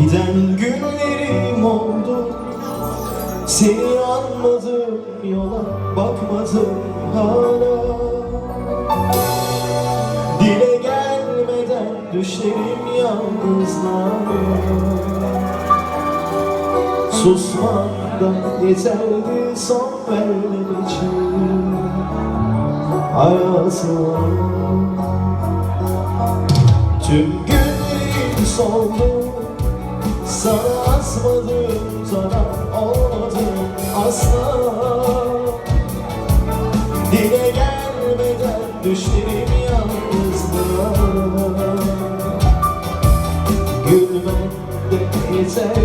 Giden günlerim oldu. Seni anmadım yola bakmadım hala. Dile gelmeden düşlerim yalnızlığa Susman da yeterli son vermen için. Hayatıma Tüm günlerim soldu Sana asmadım zarar olmadım asla. Dile gelmeden düşlerim yalnızlığa. Gülmen de yeterli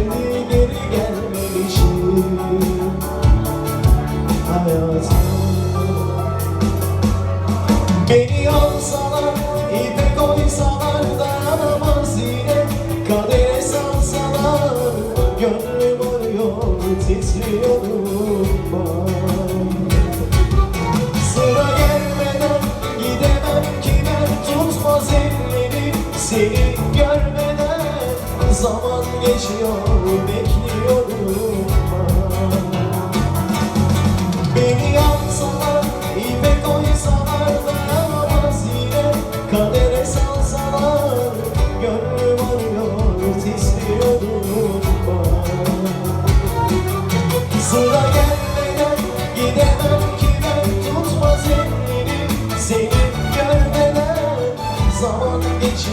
Seni görmeden zaman geçiyor, bekliyorum. Ben Beni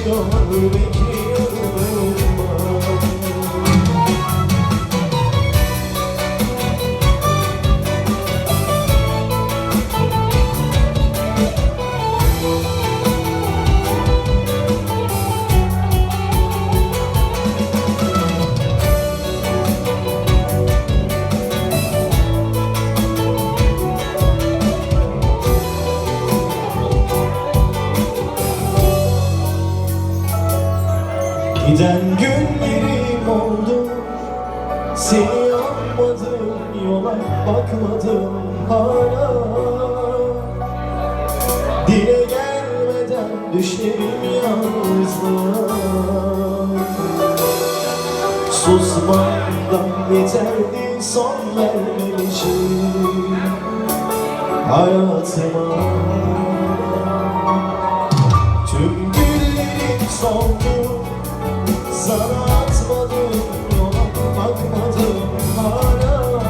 geçiyor, bekliyorum günlerim oldu. Seni anmadım yola bakmadım hala. Dile gelmeden düşlerim yalnızlığa. Susmandan yeterli son vermem için Hayatıma. Tüm güllerim soldu Sana bakmadım hala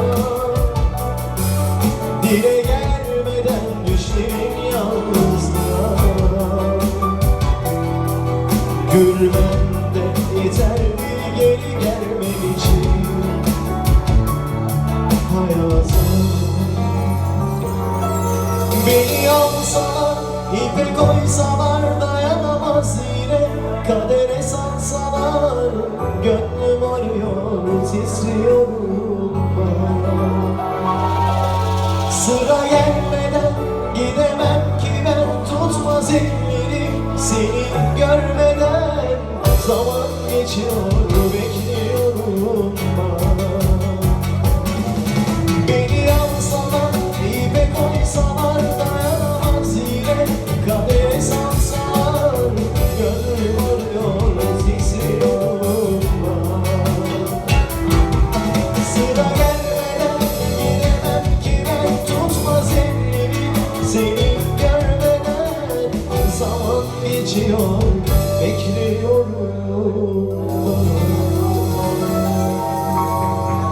Dile gelmeden düşlerim yalnızlığa Gülmem de yeterli geri gelmem için Hayatım. Beni alsalar, ipe koysalar dayanamaz yine Kadere salsalar, gönlüm arıyor, titriyorum ben Sıra gelmeden gidemem ki ben tutmaz elleri Seni görmeden. Zaman geçiyor, Sıra gelmeden gidemem ki ben tutmaz elleri Seni görmeden. Zaman geçiyor, bekliyorum